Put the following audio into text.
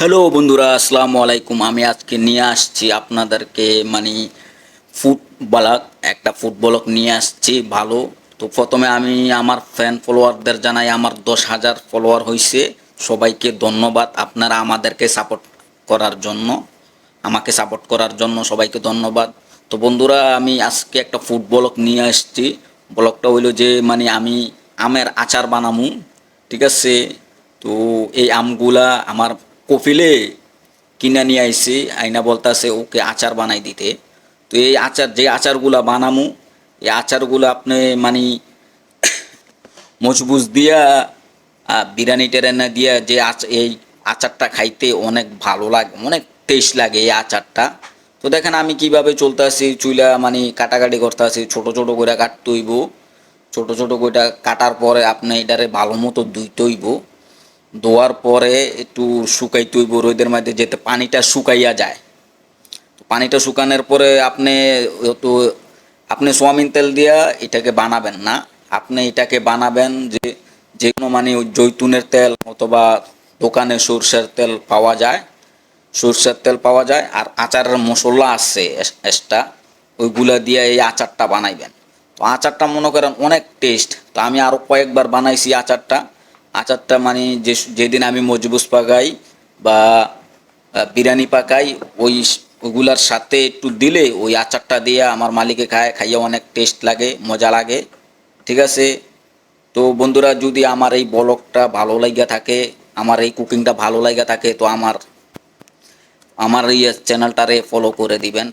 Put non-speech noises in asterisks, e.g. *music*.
Hello বন্ধুরা, আসসালামু আলাইকুম। আমি আজকে নিয়ে আসছি আপনাদেরকে মানে ফুটবলার একটা ফুটবলক নিয়ে আসছি, ভালো। তো প্রথমে আমি আমার ফ্যান ফলোয়ারদের জানাই, আমার দশ হাজার ফলোয়ার হয়েছে সবাইকে ধন্যবাদ আপনারা আমাদেরকে সাপোর্ট করার জন্য, আমাকে সাপোর্ট করার জন্য সবাইকে ধন্যবাদ। তো বন্ধুরা, আমি আজকে একটা ফুটবলক নিয়ে আসছি। ব্লগটা হইল যে মানে আমি আমের আচার বানামু, ঠিক আছে? তো এই আমগুলা আমার কফিলে কিনে নিয়ে আইসি, আইনা বলতাছে ওকে আচার বানাই দিতে। তো এই আচার, যে আচারগুলা বানামু, এই আচারগুলো আপনি মানে *coughs* মজবুজ দিয়া বিরিয়ানি টেরানা দিয়া যে এই আচারটা খাইতে অনেক ভালো লাগে, অনেক টেস্ট লাগে এই আচারটা। তো দেখেন আমি কীভাবে চলতে আসি চুইলা মানে কাটাকাটি করতে আসি ছোট ছোট করে কাটতে হইব। ছোট ছোট করে কাটার পরে আপনি এটারে ভালো মতো ধুইতে হইব। ধোয়ার পরে একটু শুকাইতে হইব, রোদের মধ্যে যেতে পানিটা শুকাইয়া যায়। তো পানিটা শুকানোর পরে আপনি একটু, আপনি সোয়াবিন তেল দিয়া এটাকে বানাবেন না। আপনি এটাকে বানাবেন যে যে কোনো মানে জৈতুনের তেল অথবা দোকানে সরষের তেল পাওয়া যায়। সরষের তেল পাওয়া যায় আর আচারের মশলা আছে এক্সট্রা। ওইগুলা দিয়ে এই আচারটা বানাইবেন। তো আচারটা মনে করেন অনেক টেস্ট। তো আমি আরও কয়েকবার বানাইছি আচারটা। আচারটা মানে যে যেদিন আমি মজবুজ পাকাই বা বিরিয়ানি পাকাই, ওই ওগুলার সাথে একটু দিলে ওই আচারটা দিয়ে আমার মালিকে খায়, খাইয়ে অনেক টেস্ট লাগে, মজা লাগে। ঠিক আছে? তো বন্ধুরা, যদি আমার এই ব্লগটা ভালো লাগা থাকে, আমার এই কুকিংটা ভালো লাগা থাকে, তো আমার আমার এই চ্যানেলটারে ফলো করে দিবেন।